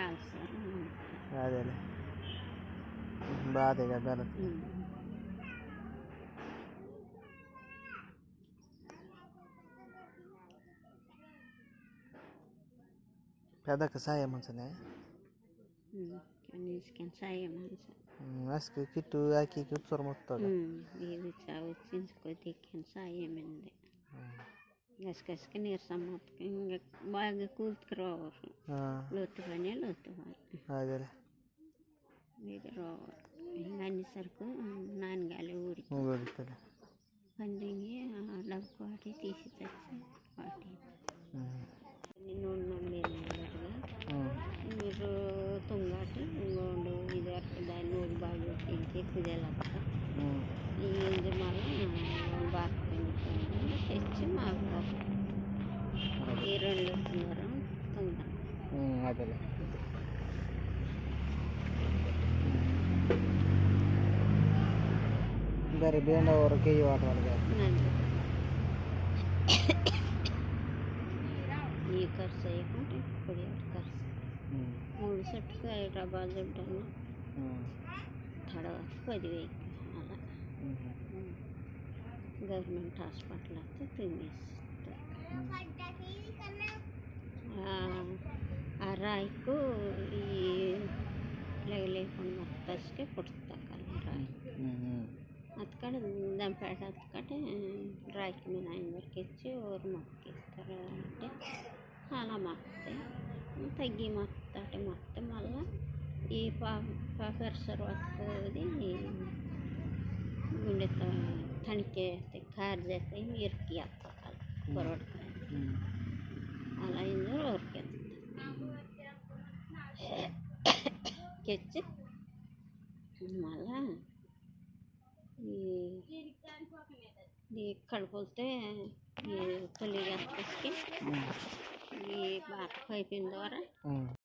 Ulcer అదేలే బాధగా గలత్ పెద్దక్క సాయం మంచిదే కనీసం సాయం అల్సర్ అసలు కిట్టు ఆకి కిట్టు మొత్తం ఇది చావుచ్చించుకోదికి సాయమైంది గసగసకి నీరసం మొత్తం ఇంకా బాగా కూతుకురావారు లోతు పని లోతు పని అదేలే ఇది రావాలి ఇంకా అనేసరికి నాన్నగాలి ఊరికి ఊగుతుంది పందింగి డబ్బు వాటి తీసి తెచ్చి వాటి నూనె మీరు మీరు తుంగాటి ఇంకోండు ఇది వరకు దాన్ని నూనె బాగా తింటే కుదేలక్క ఈ ఎంజమాలు బాగా పండుతుంది తెచ్చి మాకు అదేలే బరి బేండ వరకు వాట వాళ్ళకి నన్ను ఈ ఖర్చు అయ్యకుంటే ఇప్పుడు ఖర్చు మూడు సెట్కి హైదరాబాద్ ఉంటాను తర్వాత పదివేలు అలా. గవర్నమెంట్ హాస్పిటల్ అయితే తినేస్తారు రాయికు ఈ లేకుండా మొత్తకి పుడతా రాయి. అతకడ దంపేట అతకటే రాయికి మీ నాయన వరకు ఇచ్చి ఊరు మొక్కిస్తారు అంటే అలా మొక్కితే తగ్గి మొత్తం మొత్తం మళ్ళా ఈ పా పాపర్సర్ వస్తుంది గుండె తణికే కారు చేస్తే ఇరికి వేస్తారు పొరవడకాయ అలా అయిందో ఊరికి. తెచ్చి మళ్ళా ఈ ఈ కడుపుతే ఈ తొలి ఈ బాగా పైపిన ద్వారా